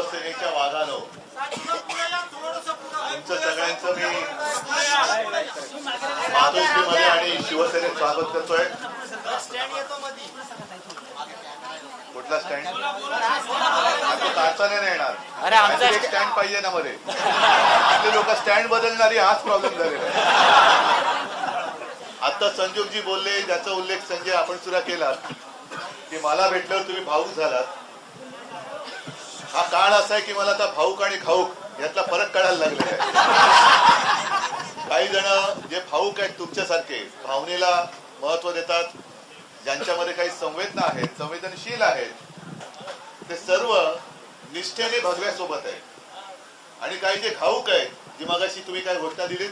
शिवसेनेच्या वादानं तुमचं सगळ्यांचं मी मातोश्रीमध्ये आणि शिवसेनेत स्वागत करतोय. कुठला स्टँड तारताने नाही येणार. आणखी एक स्टँड पाहिजे ना मध्ये. आपले लोक स्टँड बदलणारी हाच प्रॉब्लेम झालेला आता संजीवजी बोलले ज्याचा उल्लेख संजय आपण सुद्धा केला की मला भेटल्यावर तुम्ही भाऊक झालात. हा काळ असा आहे की मला आता भाऊक आणि खाऊक यातला फरक कळायला लागलेला काही जण जे भाऊक आहेत तुमच्यासारखे भावनेला महत्त्व देतात ज्यांच्यामध्ये काही संवेदना आहेत संवेदनशील आहेत ते सर्व निष्ठेने भगव्यासोबत आहेत. आणि काही जे घाऊक आहेत जी मगाशी तुम्ही काय घोषणा दिलीत?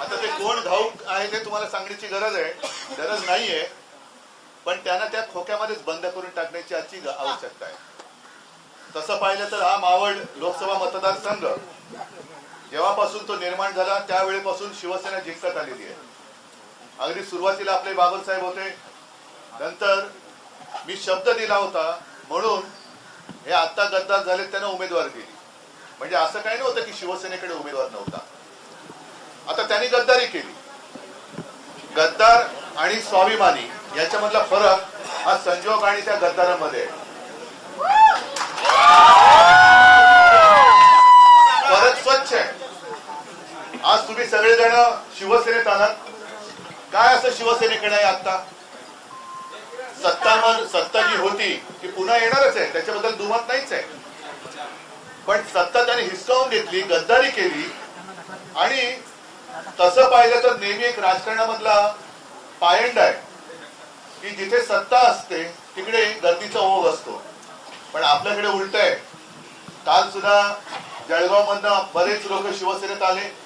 आता ते कोण घाऊक आहे ते तुम्हाला सांगण्याची गरज आहे. गरज नाहीये. पण त्यांना त्या खोक्यामध्येच बंद करून टाकण्याची आजची आवश्यकता आहे. तसं पाहिलं तर हा मावळ लोकसभा मतदारसंघ जेव्हापासून तो निर्माण झाला त्यावेळेपासून शिवसेना जिंकत आलेली आहे. अगदी सुरुवातीला आपले बाबासाहेब होते. नंतर मी शब्द दिला होता म्हणून हे आता गद्दार झाले त्यांना उमेदवार दिली. म्हणजे असं काही नव्हतं की शिवसेनेकडे उमेदवार नव्हता. आता त्यांनी गद्दारी केली. गद्दार आणि स्वाभिमानी. याच्यामधला फरक हा संजोग आणि त्या गद्दारामध्ये फरक स्वच्छ आहे. आज तुम्ही सगळेजण शिवसेनेत आलात. काय असं शिवसेनेकडे आहे आता सत्तावर सत्ता जी होती ती पुन्हा येणारच आहे. त्याच्याबद्दल दुमत नाहीच आहे. पण सत्ता त्याने हिसकावून घेतली गद्दारी केली. आणि तसं पाहिलं तर नेहमी एक राजकारणामधला पायंड आहे. की जिथे सत्ता असते तिकडे गर्दीचा ओघ असतो. पण आपल्याकडे उलट आहे. काल सुद्धा जळगाव मधनं बरेच लोक शिवसेनेत आले.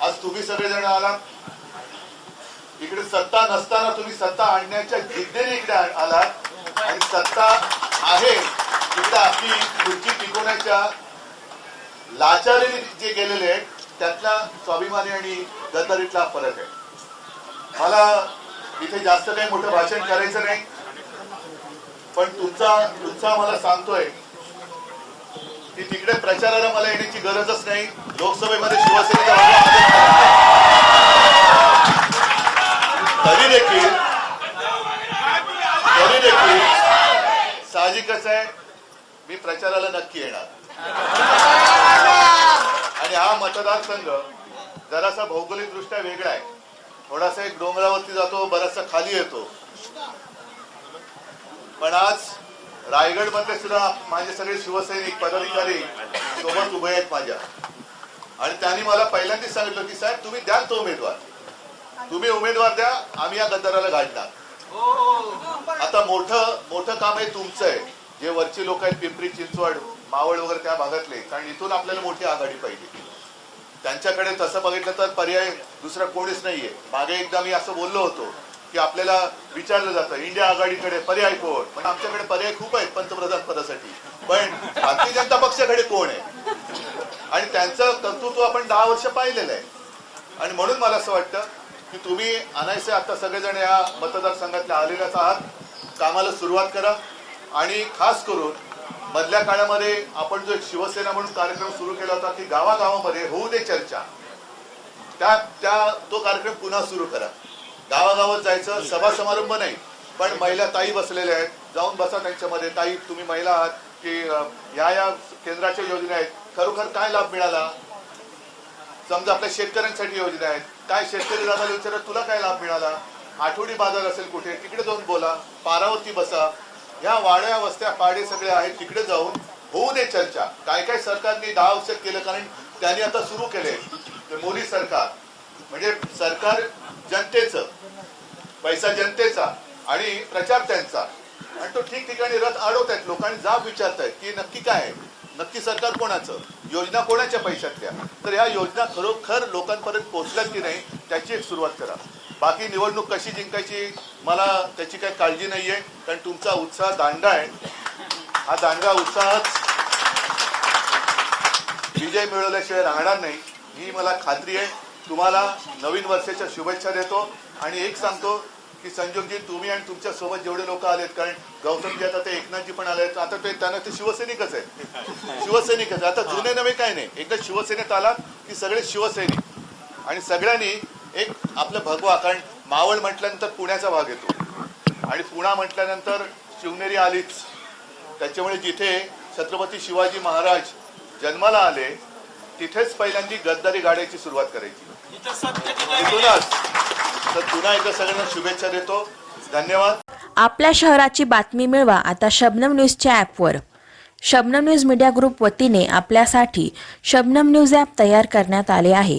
आज तुम्ही सगळेजण आलात. इकडे सत्ता नसताना तुम्ही सत्ता आणण्याच्या जिद्दीने इकडे आलात. आणि सत्ता आहे. तिकडे आपली खुर्ची टिकवण्याच्या लाचारीने जे गेलेले आहेत त्यातला स्वाभिमानी आणि गद्दारीतला फरक आहे. मला इथे जास्त काही मोठं भाषण करायचं नाही. पण तुमचा तुमचा मला सांगतोय की तिकडे प्रचाराला मला येण्याची गरजच नाही. लोकसभेमध्ये शिवसेनेचा तरी देखील तरी देखील साहजिकच आहे मी प्रचाराला नक्की येणार. आणि हा मतदारसंघ जरासा भौगोलिक दृष्ट्या वेगळा आहे. थोडासा एक डोंगरावरती जातो बराचसा खाली येतो. पण आज रायगडमध्ये सुद्धा माझे सगळे शिवसैनिक पदाधिकारी सोबत उभे आहेत माझ्या. आणि त्यांनी मला पहिल्यांदाच सांगितलं की साहेब तुम्ही द्याल तो उमेदवार. तुम्ही उमेदवार द्या आम्ही या गद्दाराला गाडणार आता मोठं मोठं काम हे तुमचं आहे. जे वरची लोक आहेत पिंपरी चिंचवड मावळ वगैरे त्या भागातले कारण इथून आपल्याला मोठी आघाडी पाहिजे. त्यांच्याकडे तसं बघितलं तर पर्याय दुसरा कोणीच नाहीये. मागे एकदा मी असं बोललो होतो की आपल्याला विचारलं जातं इंडिया आघाडीकडे पर्याय कोण? पण आमच्याकडे पर्याय खूप आहेत पंतप्रधान पदासाठी. पण भारतीय जनता पक्षाकडे कोण आहे? आणि त्यांचं कर्तृत्व आपण दहा वर्ष पाहिलेलं आहे. आणि म्हणून मला असं वाटतं की तुम्ही अनायसे आता सगळेजण या मतदारसंघातल्या आलेल्याच आहात. कामाला सुरुवात करा. आणि खास करून मधल्या काळामध्ये आपण जो एक शिवसेना म्हणून कार्यक्रम सुरू केला होता की गावागावामध्ये होऊ दे चर्चा. त्या त्या तो कार्यक्रम पुन्हा सुरू करा. गावागावात जायचं सभा समारंभ नाही पण महिला ताई बसलेल्या आहेत. जाऊन बसा त्यांच्यामध्ये. ताई तुम्ही महिला आहात की ह्या या या केंद्राच्या योजना आहेत. खरोखर काय लाभ मिळाला? समजा आपल्या शेतकऱ्यांसाठी योजना आहेत. काय शेतकरी दादाला विचारा तुला काय लाभ मिळाला? आठवडी बाजार असेल कुठे तिकडे जाऊन बोला. पारावरती बसा. ह्या वाड्या वस्त्या पाडे सगळे आहेत. तिकडे जाऊन होऊ दे चर्चा. काय काय सरकारने दहा वर्ष केलं कारण त्यांनी आता सुरू केले. मोदी सरकार. म्हणजे सरकार जनतेचं पैसा जनतेचा आणि प्रचार त्यांचा. आणि तो ठिकठिकाणी रथ अडवत आहेत लोकांनी जाब विचारतायत की नक्की काय आहे? नक्की सरकार कोणाचं? योजना कोणाच्या पैशातल्या? तर ह्या योजना खरोखर लोकांपर्यंत पोहोचल्यात की नाही त्याची एक सुरुवात करा. बाकी निवडणूक कशी जिंकायची मला त्याची काही काळजी नाहीये कारण तुमचा उत्साह दांडा आहे. हा दांडा उत्साहच विजय मिळवल्याशिवाय राहणार नाही ही मला खात्री आहे. तुम्हाला नवीन वर्षाच्या शुभेच्छा देतो आणि एक सांगतो की संजोगजी तुम्ही आणि तुमच्यासोबत जेवढे लोक आलेत कारण गौतमजी आता ते एकनाथजी पण आले आता ते त्यांना ते शिवसैनिकच आहेत. शिवसैनिकच आहे. आता जुने नवे काय नाही. एकदा शिवसेनेत आला की सगळे शिवसैनिक. आणि सगळ्यांनी एक आपलं भगवा कारण मावळ म्हटल्यानंतर पुण्याचा भाग येतो. आणि पुणा म्हटल्यानंतर शिवनेरी आलीच. त्याच्यामुळे जिथे छत्रपती शिवाजी महाराज जन्माला आले तिथेच पहिल्यांदी गद्दारी गाड्याची सुरुवात करायची. तिथूनच तर पुन्हा एकदा सगळ्यांना शुभेच्छा देतो. धन्यवाद. आपल्या शहराची बातमी मिळवा आता शबनम न्यूजच्या ॲपवर. शबनम न्यूज मीडिया ग्रुप वतीने आपल्यासाठी शबनम न्यूज ॲप तयार करण्यात आले आहे.